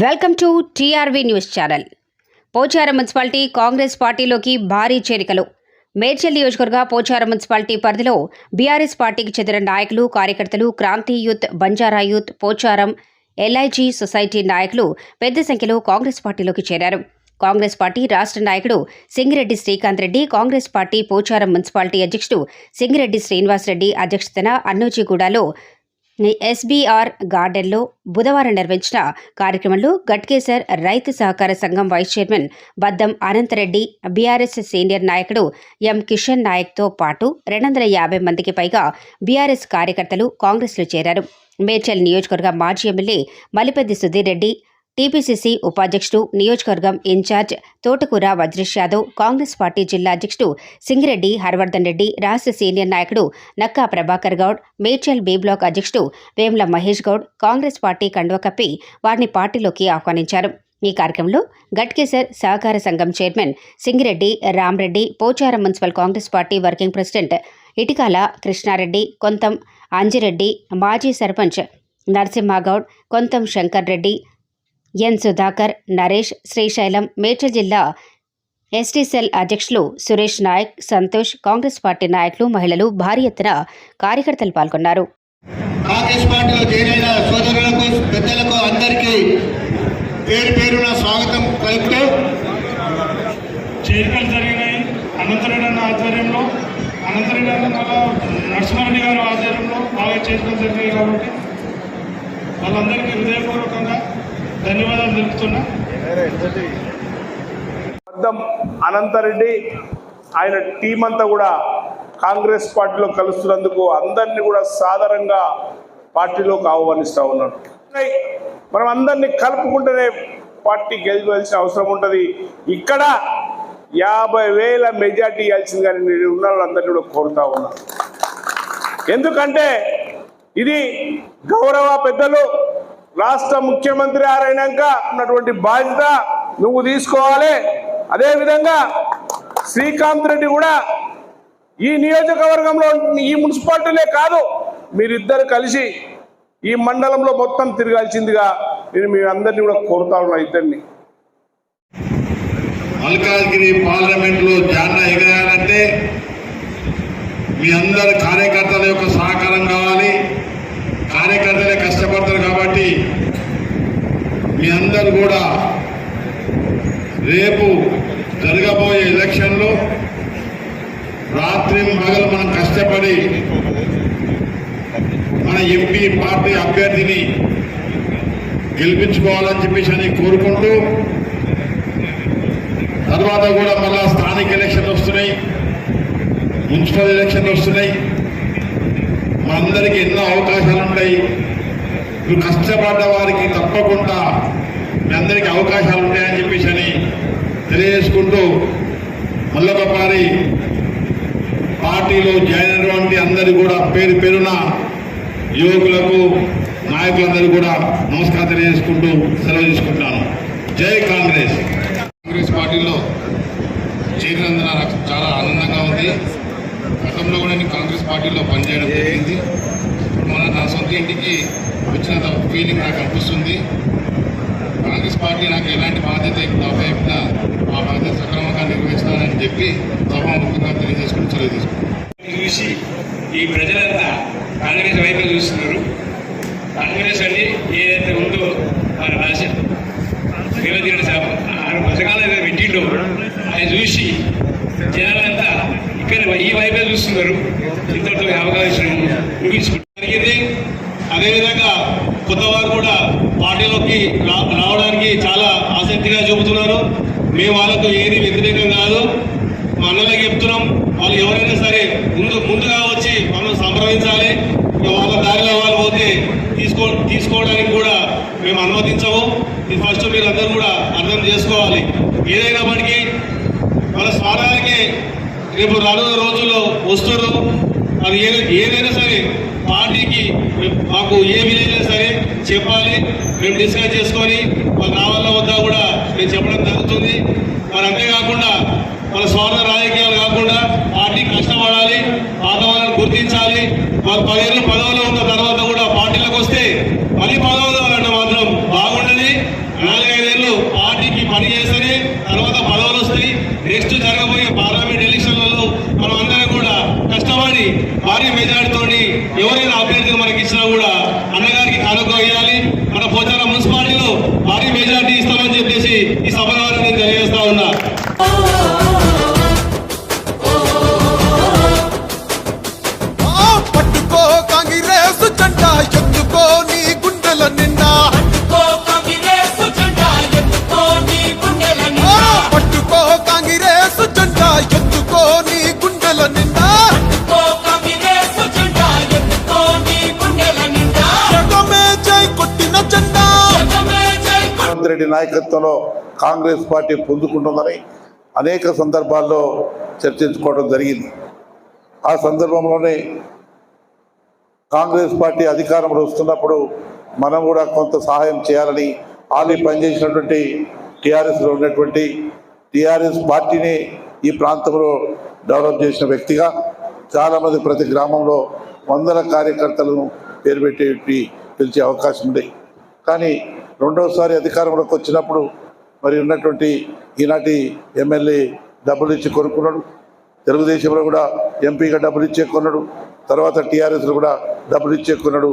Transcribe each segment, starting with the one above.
Welcome to TRV news channel. Pocharam municipality Congress పార్టీలోకి భారీ చేరికలు. మేడ్చల్ నియోజకవర్గ పోచారం మున్సిపాలిటీ పరిధిలో బీఆర్ఎస్ పార్టీకి చెందిన నాయకులు కార్యకర్తలు Kranti youth Banjara youth Pocharam LIG society నాయకులు పెద్ద సంఖ్యలో కాంగ్రెస్ పార్టీలోకి చేరారు. కాంగ్రెస్ పార్టీ రాష్ట్ర నాయకుడు Singireddy Srikanth Reddy Congress party Pocharam municipality అధ్యక్షుడు సింగిరెడ్డి శ్రీనివాసరెడ్డి అధ్యక్షతన అన్నోజీగూడలో ఎస్బీఆర్ గార్డెన్లో బుధవారం నిర్వహించిన కార్యక్రమంలో గట్కేసర్ రైతు సహకార సంఘం vice chairman Baddam Anantha Reddy BRS senior నాయకుడు ఎం కిషన్ నాయక్తో పాటు రెండు వందల యాభై మందికి పైగా బీఆర్ఎస్ కార్యకర్తలు కాంగ్రెస్లో చేరారు. మేడ్చల్ నియోజకవర్గ మాజీ ఎమ్మెల్యే మలిపెద్ది సుధీర్ రెడ్డి టీపీసీసీ ఉపాధ్యక్షుడు నియోజకవర్గం ఇన్ఛార్జ్ తోటకూర వజ్రేష్ యాదవ్ కాంగ్రెస్ పార్టీ జిల్లా అధ్యక్షుడు సింగిరెడ్డి హర్వర్ధన్ రెడ్డి రాష్ట్ర సీనియర్ నాయకుడు నక్కా ప్రభాకర్ గౌడ్ మేడ్చల్ బి బ్లాక్ అధ్యక్షుడు వేముల మహేష్ గౌడ్ కాంగ్రెస్ పార్టీ కండువ కప్పి వారిని పార్టీలోకి ఆహ్వానించారు. ఈ కార్యక్రమంలో గట్కేసర్ సహకార సంఘం chairman Singireddy Ram Reddy Pocharam municipal Congress party working president Itikala Krishna Reddy Kontham Anji Reddy మాజీ సర్పంచ్ నరసింహగౌడ్ కొంతం శంకర్ రెడ్డి ఎన్ సుధాకర్ నరేష్ శ్రీశైలం మేడ్చల్ జిల్లా ఎస్టీ సెల్ అధ్యక్షులు సురేష్ నాయక్ సంతోష్ కాంగ్రెస్ పార్టీ నాయకులు మహిళలు భారీ ఎత్తున కార్యకర్తలు పాల్గొన్నారు. కాంగ్రెస్ పార్టీలో చేరిన సోదరులకు పెద్దలకు అందరికీ పేరు పేరున స్వాగతం కలుపుతూ చేరికలు జరిగినాయి. అనంతరెడ్డి అన్న ఆధ్వర్యంలో అనంతరెడ్డి అన్న మళ్ళా నరసింహారెడ్డి గారి ఆధ్వర్యంలో బాగా చేరికలు కాబట్టి వాళ్ళందరికీ హృదయపూర్వకంగా ధన్యవాదాలు తెలుపుతున్నా. అద్దం అనంతరెడ్డి ఆయన టీం అంతా కూడా కాంగ్రెస్ పార్టీలో కలుస్తున్నందుకు అందరినీ కూడా సాధారణంగా పార్టీలోకి ఆహ్వానిస్తూ ఉన్నాడు. మనం అందరినీ కలుపుకుంటేనే పార్టీ గెలవలసిన అవసరం ఉంటుంది. ఇక్కడ యాభై వేల మెజార్టీ ఇవ్వాల్సిందిగా నేను ఉన్న వాళ్ళందరినీ కూడా కోరుతా ఉన్నా. ఎందుకంటే ఇది గౌరవ పెద్దలు రాష్ట్ర ముఖ్యమంత్రి ఆరైనాక ఉన్నటువంటి బాధ్యత నువ్వు తీసుకోవాలి. అదేవిధంగా శ్రీకాంత్ రెడ్డి కూడా ఈ నియోజకవర్గంలో ఈ మున్సిపాలిటీలే కాదు మీరిద్దరు కలిసి ఈ మండలంలో మొత్తం తిరగాల్సిందిగా నేను మీ అందరినీ కూడా కోరుతా ఉన్నా ఇద్దరిని. మల్కాజ్గిరి పార్లమెంట్లో జానా ఎగరాలంటే మీ అందరి కార్యకర్తల యొక్క సహకారం కావాలి. కార్యకర్తలే కష్టపడి మీ అందరు కూడా రేపు జరగబోయే ఎలక్షన్లో రాత్రి మగలు మనం కష్టపడి మన ఎంపీ పార్టీ అభ్యర్థిని గెలిపించుకోవాలని చెప్పేసి అని కోరుకుంటూ తర్వాత కూడా మళ్ళా స్థానిక ఎలక్షన్లు వస్తున్నాయి మున్సిపల్ ఎలక్షన్లు వస్తున్నాయి. మనందరికీ ఎన్నో అవకాశాలు ఉంటాయి కష్టపడ్డ వారికి తప్పకుండా మీ అందరికీ అవకాశాలు ఉంటాయని చెప్పేసి అని తెలియజేసుకుంటూ మల్లొకసారి పార్టీలో జాయిన్ అయినటువంటి అందరూ కూడా పేరు పేరున యువకులకు నాయకులందరూ కూడా నమస్కారం తెలియజేసుకుంటూ సెలవు తీసుకుంటున్నాను. జై కాంగ్రెస్. కాంగ్రెస్ పార్టీలో చేరినందున నాకు చాలా ఆనందంగా ఉంది. గతంలో కూడా నేను కాంగ్రెస్ పార్టీలో పనిచేయడం జరిగింది. మన నా సొంత ఇంటికి వచ్చినంత ఫీలింగ్ నాకు అనిపిస్తుంది. కాంగ్రెస్ పార్టీ నాకు ఎలాంటి బాధ్యత చెప్పినా ఆ బాధ్యత సక్రమంగా నిర్వహిస్తానని చెప్పి సభాముఖంగా తెలియజేసుకుని చర్య తీసుకుంటాను చూసి ఈ ప్రజలంతా కాంగ్రెస్ వైపు చూస్తున్నారు. కాంగ్రెస్ అని ఏదైతే ఉందో మన రాశ రేవంత్ రెడ్డి ఆరు పథకాలు ఏదైతే పెట్టిండో ఆయన చూసి జనాలంతా ఇక్కడ ఈ వైపే చూస్తున్నారు. ఇంతటితో అవకాశం ముగించుకుంటారు జరిగింది అదేవిధంగా కొత్త వారు కూడా పార్టీలోకి రా- రావడానికి చాలా ఆసక్తిగా చూపుతున్నారు మేము వాళ్ళకు ఏది వ్యతిరేకం కాదు. మా అన్నలకు చెప్తున్నాం వాళ్ళు ఎవరైనా సరే ముందు ముందుగా వచ్చి మనం సంప్రదించాలి. వాళ్ళ దారిలో వాళ్ళు పోతే తీసుకో తీసుకోవడానికి కూడా మేము అనుమతించము. ఇది ఫస్ట్ మీరందరూ కూడా అర్థం చేసుకోవాలి. ఏదైనప్పటికీ వాళ్ళ స్వార్థానికి రేపు రానున్న రోజుల్లో వస్తారు అది ఏదైనా సరే పార్టీకి మేము- మాకు ఏ విలేజ్ సరే చెప్పాలి. మేము డిస్కస్ చేసుకొని వాళ్ళు రావాలా వద్దా కూడా మేము చెప్పడం జరుగుతుంది. మరి అంతేకాకుండా వాళ్ళ స్వార్థ రాజకీయాలు రెడ్డి నాయకత్వంలో కాంగ్రెస్ పార్టీ పొందుకుంటుందని అనేక సందర్భాల్లో చర్చించుకోవడం జరిగింది. ఆ సందర్భంలోనే కాంగ్రెస్ పార్టీ అధికారంలో వస్తున్నప్పుడు మనం కూడా కొంత సహాయం చేయాలని ఆల్రెడీ పనిచేసినటువంటి టీఆర్ఎస్లో ఉన్నటువంటి టీఆర్ఎస్ పార్టీని ఈ ప్రాంతంలో డెవలప్ చేసిన వ్యక్తిగా చాలామంది ప్రతి గ్రామంలో వందల కార్యకర్తలను పేరు పెట్టేటి పిలిచే అవకాశం ఉంది. కానీ రెండవసారి అధికారంలోకి వచ్చినప్పుడు మరి ఉన్నటువంటి ఈనాటి ఎమ్మెల్యే డబ్బులు ఇచ్చి కొనుక్కున్నాడు. తెలుగుదేశంలో కూడా ఎంపీగా డబ్బులు ఇచ్చే కొన్నాడు. తర్వాత టీఆర్ఎస్లో కూడా డబ్బులు ఇచ్చే కొన్నాడు.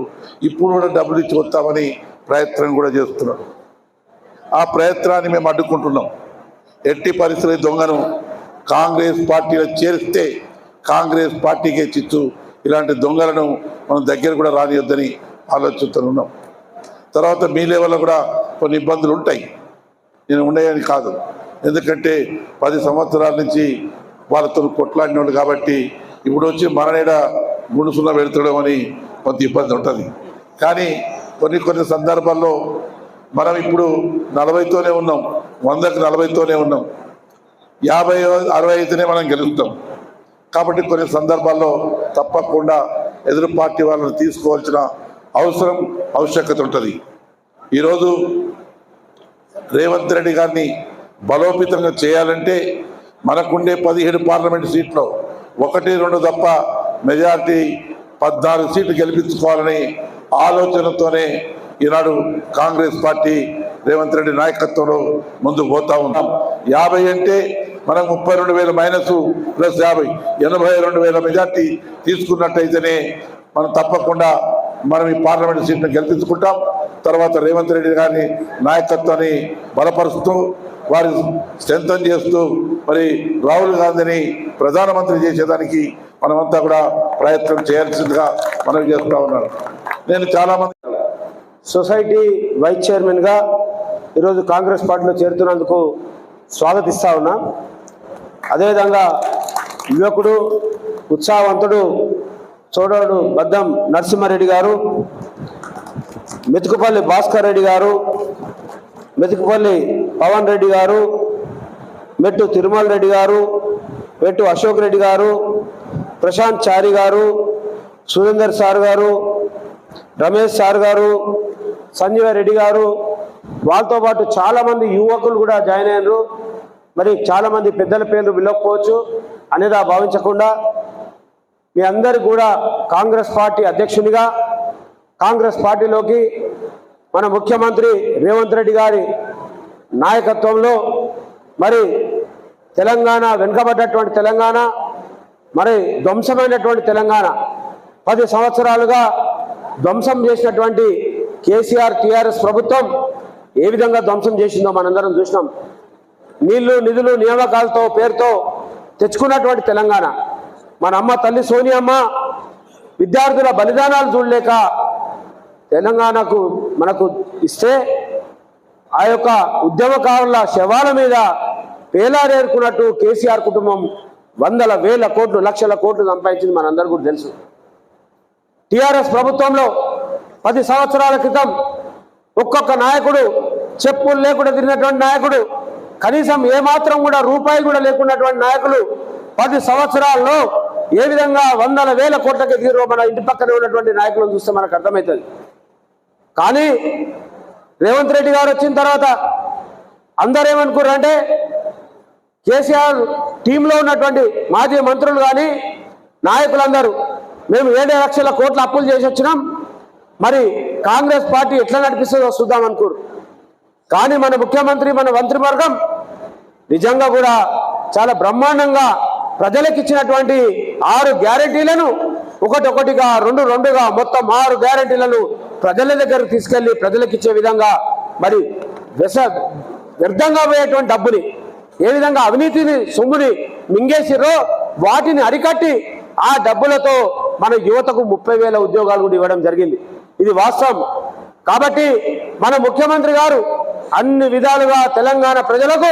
ఇప్పుడు కూడా డబ్బులు ఇచ్చి వస్తామని ప్రయత్నం కూడా చేస్తున్నాడు. ఆ ప్రయత్నాన్ని మేము అడ్డుకుంటున్నాం. ఎట్టి పరిస్థితి దొంగను కాంగ్రెస్ పార్టీలో చేరిస్తే కాంగ్రెస్ పార్టీకే చిచ్చు. ఇలాంటి దొంగలను మనం దగ్గర కూడా రానియొద్దని ఆలోచిస్తున్నాం. తర్వాత మీ లెవెల్లో కూడా కొన్ని ఇబ్బందులు ఉంటాయి. నేను ఉండేయని కాదు. ఎందుకంటే పది సంవత్సరాల నుంచి వాళ్ళతో కొట్లాడిన వాళ్ళు కాబట్టి ఇప్పుడు వచ్చి మననేడ గుణుసున్న పెడతాడు అని కొంత ఇబ్బంది ఉంటుంది. కానీ కొన్ని కొన్ని సందర్భాల్లో మనం ఇప్పుడు నలభైతోనే ఉన్నాం వందకు నలభైతోనే ఉన్నాం. యాభై అరవై అయితేనే మనం గెలుస్తాం. కాబట్టి కొన్ని సందర్భాల్లో తప్పకుండా ఎదురు పార్టీ వాళ్ళని తీసుకోవాల్సిన అవసరం ఆవశ్యకత ఉంటుంది. ఈరోజు రేవంత్ రెడ్డి గారిని బలోపేతంగా చేయాలంటే మనకుండే పదిహేడు పార్లమెంట్ సీట్లో ఒకటి రెండు తప్ప మెజార్టీ పద్నాలుగు సీట్లు గెలిపించుకోవాలని ఆలోచనతోనే ఈనాడు కాంగ్రెస్ పార్టీ రేవంత్ రెడ్డి నాయకత్వంలో ముందుకు పోతా ఉన్నాం. యాభై అంటే మనం ముప్పై రెండు వేల మైనస్ ప్లస్ యాభై. ఎనభై రెండు వేల మెజార్టీ తీసుకున్నట్టయితేనే మనం తప్పకుండా మనం ఈ పార్లమెంట్ సీట్ను గెలిపించుకుంటాం. తర్వాత రేవంత్ రెడ్డి గారిని నాయకత్వాన్ని బలపరుస్తూ వారి స్ట్రెంథన్ చేస్తూ మరి రాహుల్ గాంధీని ప్రధానమంత్రి చేసేదానికి మనమంతా కూడా ప్రయత్నం చేయాల్సిందిగా మనం చేస్తూ ఉన్నాను. నేను చాలామంది సొసైటీ వైస్ చైర్మన్గా ఈరోజు కాంగ్రెస్ పార్టీలో చేరుతున్నందుకు స్వాగతిస్తా ఉన్నా. అదేవిధంగా యువకుడు ఉత్సాహవంతుడు చోడోడు బద్దం నరసింహారెడ్డి గారు మెతుకుపల్లి భాస్కర్ రెడ్డి గారు మెతుకుపల్లి పవన్ రెడ్డి గారు మెట్టు తిరుమల రెడ్డి గారు మెట్టు అశోక్ రెడ్డి గారు ప్రశాంత్ చారి గారు సురేందర్ సార్ గారు రమేష్ సార్ గారు సంజీవ రెడ్డి గారు వాళ్ళతో పాటు చాలామంది యువకులు కూడా జాయిన్ అయ్యారు మరి చాలామంది పెద్దల పేర్లు విలకపోవచ్చు అనేది భావించకుండా మీ అందరు కూడా కాంగ్రెస్ పార్టీ అధ్యక్షునిగా కాంగ్రెస్ పార్టీలోకి మన ముఖ్యమంత్రి రేవంత్ రెడ్డి గారి నాయకత్వంలో మరి తెలంగాణ వెనుకబడ్డటువంటి తెలంగాణ మరి ధ్వంసమైనటువంటి తెలంగాణ పది సంవత్సరాలుగా ధ్వంసం చేసినటువంటి కేసీఆర్ టీఆర్ఎస్ ప్రభుత్వం ఏ విధంగా ధ్వంసం చేసిందో మనందరం చూసినాం. నీళ్ళు నిధులు నియామకాలతో పేరుతో తెచ్చుకున్నటువంటి తెలంగాణ. మన అమ్మ తల్లి సోనియమ్మ విద్యార్థుల బలిదానాలు చూడలేక తెలంగాణకు మనకు ఇస్తే ఆ యొక్క ఉద్యమకారుల శవాల మీద పేలారేరుకున్నట్టు కేసీఆర్ కుటుంబం వందల వేల కోట్లు లక్షల కోట్లు సంపాదించింది మనందరికీ కూడా తెలుసు. టిఆర్ఎస్ ప్రభుత్వంలో పది సంవత్సరాల క్రితం ఒక్కొక్క నాయకుడు చెప్పులు లేకుండా తిరిగినటువంటి నాయకుడు కనీసం ఏమాత్రం కూడా రూపాయి కూడా లేకున్నటువంటి నాయకులు పది సంవత్సరాల్లో ఏ విధంగా వందల వేల కోట్లకి తీరు మన ఇంటి పక్కనే ఉన్నటువంటి నాయకులను చూస్తే మనకు అర్థమవుతుంది కానీ రేవంత్ రెడ్డి గారు వచ్చిన తర్వాత అందరూ ఏమనుకున్నారంటే కేసీఆర్ టీంలో ఉన్నటువంటి మాజీ మంత్రులు కానీ నాయకులందరూ మేము ఏడే లక్షల కోట్ల అప్పులు చేసి వచ్చినాం. మరి కాంగ్రెస్ పార్టీ ఎట్లా నడిపిస్తుందో చూద్దాం అనుకోరు కానీ మన ముఖ్యమంత్రి మన మంత్రివర్గం నిజంగా కూడా చాలా బ్రహ్మాండంగా ప్రజలకు ఇచ్చినటువంటి ఆరు గ్యారెంటీలను ఒకటి ఒకటిగా రెండు రెండుగా మొత్తం ఆరు గ్యారెంటీలను ప్రజల దగ్గరకు తీసుకెళ్ళి ప్రజలకు ఇచ్చే విధంగా మరి వ్యస వ్యర్థంగా పోయేటువంటి డబ్బుని ఏ విధంగా అవినీతిని సొమ్ముని మింగేసిరో వాటిని అరికట్టి ఆ డబ్బులతో మన యువతకు ముప్పై వేల ఉద్యోగాలు కూడా ఇవ్వడం జరిగింది. ఇది వాస్తవం. కాబట్టి మన ముఖ్యమంత్రి గారు అన్ని విధాలుగా తెలంగాణ ప్రజలకు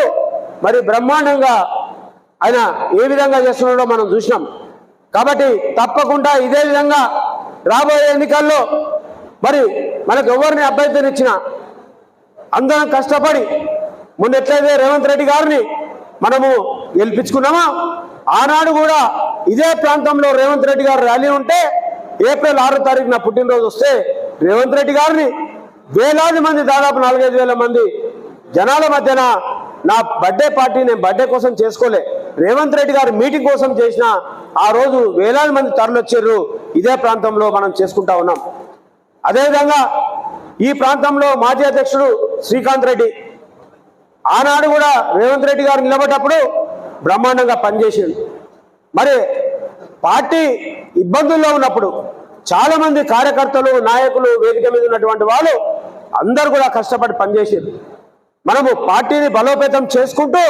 మరి బ్రహ్మాండంగా ఆయన ఏ విధంగా చేస్తున్నాడో మనం చూసినాం. కాబట్టి తప్పకుండా ఇదే విధంగా రాబోయే ఎన్నికల్లో మరి మనకు ఎవరిని అభ్యర్థినిచ్చినా అందరం కష్టపడి మొన్న ఎట్లయితే రేవంత్ రెడ్డి గారిని మనము గెలిపించుకున్నామా ఆనాడు కూడా ఇదే ప్రాంతంలో రేవంత్ రెడ్డి గారు ర్యాలీ ఉంటే ఏప్రిల్ ఆరో తారీఖు నా పుట్టినరోజు వస్తే రేవంత్ రెడ్డి గారిని వేలాది మంది దాదాపు నాలుగైదు వేల మంది జనాల మధ్యన నా బర్త్డే పార్టీ నేను బర్త్డే కోసం చేసుకోలే. రేవంత్ రెడ్డి గారు మీటింగ్ కోసం చేసిన ఆ రోజు వేలాది మంది తరలొచ్చారు ఇదే ప్రాంతంలో మనం చేసుకుంటా ఉన్నాం. అదేవిధంగా ఈ ప్రాంతంలో మాజీ అధ్యక్షుడు శ్రీకాంత్ రెడ్డి ఆనాడు కూడా రేవంత్ రెడ్డి గారు నిలబడ్డప్పుడు బ్రహ్మాండంగా పనిచేసాడు. మరి పార్టీ ఇబ్బందుల్లో ఉన్నప్పుడు చాలా మంది కార్యకర్తలు నాయకులు వేదిక మీద ఉన్నటువంటి వాళ్ళు అందరు కూడా కష్టపడి పనిచేసారు మనము పార్టీని బలోపేతం చేసుకుంటూ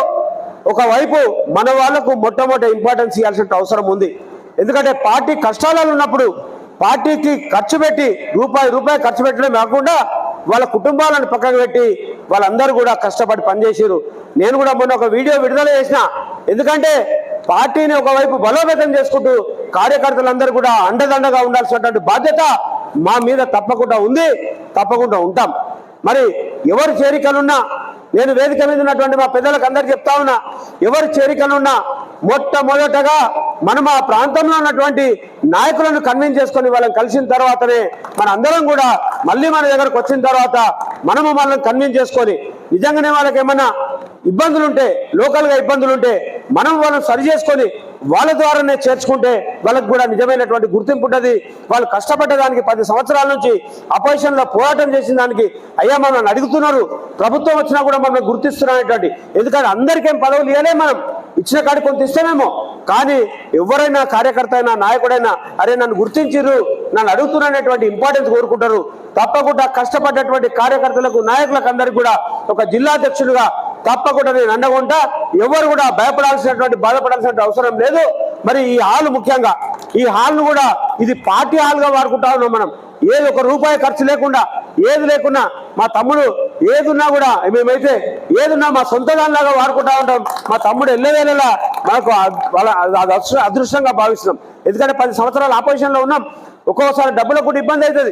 ఒకవైపు మన వాళ్ళకు మొట్టమొదటి ఇంపార్టెన్స్ ఇవ్వాల్సిన అవసరం ఉంది. ఎందుకంటే పార్టీ కష్టాలలో ఉన్నప్పుడు పార్టీకి ఖర్చు పెట్టి రూపాయి రూపాయి ఖర్చు పెట్టడం కాకుండా వాళ్ళ కుటుంబాలను పక్కకు పెట్టి వాళ్ళందరూ కూడా కష్టపడి పనిచేసారు నేను కూడా మొన్న ఒక వీడియో విడుదల చేసిన. ఎందుకంటే పార్టీని ఒకవైపు బలోపేతం చేసుకుంటూ కార్యకర్తలందరూ కూడా అండదండగా ఉండాల్సినటువంటి బాధ్యత మా మీద తప్పకుండా ఉంది తప్పకుండా ఉంటాం. మరి ఎవరు చేరికలున్నా నేను వేదిక మీద ఉన్నటువంటి మా పెద్దలకు అందరు చెప్తా ఉన్నా ఎవరు చేరికనున్నా మొట్టమొదటగా మనం ఆ ప్రాంతంలో ఉన్నటువంటి నాయకులను కన్విన్స్ చేసుకొని వాళ్ళని కలిసిన తర్వాతనే మన అందరం కూడా మళ్ళీ మన దగ్గరకు వచ్చిన తర్వాత మనము వాళ్ళని కన్విన్స్ చేసుకొని నిజంగానే వాళ్ళకి ఏమన్నా ఇబ్బందులుంటే లోకల్గా ఇబ్బందులుంటే మనం వాళ్ళని సరి చేసుకొని వాళ్ళ ద్వారానే చేర్చుకుంటే వాళ్ళకి కూడా నిజమైనటువంటి గుర్తింపు ఉంటుంది. వాళ్ళు కష్టపడ్డ దానికి పది సంవత్సరాల నుంచి అపోజిషన్లో పోరాటం చేసిన దానికి అయ్యా మనల్ని అడుగుతున్నారు. ప్రభుత్వం వచ్చినా కూడా మనం గుర్తిస్తున్నటువంటి ఎందుకంటే అందరికేం పదవులు ఇవ్వలే మనం. ఇచ్చిన కాడి కొంత ఇస్తేనేమో. కానీ ఎవరైనా కార్యకర్త అయినా నాయకుడైనా అరే నన్ను గుర్తించిర్రు నన్ను అడుగుతున్నటువంటి ఇంపార్టెన్స్ కోరుకుంటారు. తప్పకుండా కష్టపడ్డటువంటి కార్యకర్తలకు నాయకులకు అందరికి కూడా ఒక జిల్లాధ్యక్షుడిగా తప్పకుండా నేను అండగుంటా. ఎవరు కూడా భయపడాల్సినటువంటి బాధపడాల్సినటువంటి అవసరం లేదు. మరి ఈ హాల్ ముఖ్యంగా ఈ హాల్ను కూడా ఇది పార్టీ హాల్గా వాడుకుంటా ఉన్నాం మనం. ఏది ఒక రూపాయి ఖర్చు లేకుండా ఏది లేకున్నా మా తమ్ముడు ఏదున్నా కూడా మేమైతే ఏదున్నా మా సొంత దానిలాగా వాడుకుంటా ఉంటాం. మా తమ్ముడు ఎల్లవేళలా మనకు వాళ్ళ అది అదృష్టంగా భావిస్తున్నాం. ఎందుకంటే పది సంవత్సరాలు ఆపోజిషన్లో ఉన్నాం. ఒక్కోసారి డబ్బులకు ఇబ్బంది అవుతుంది.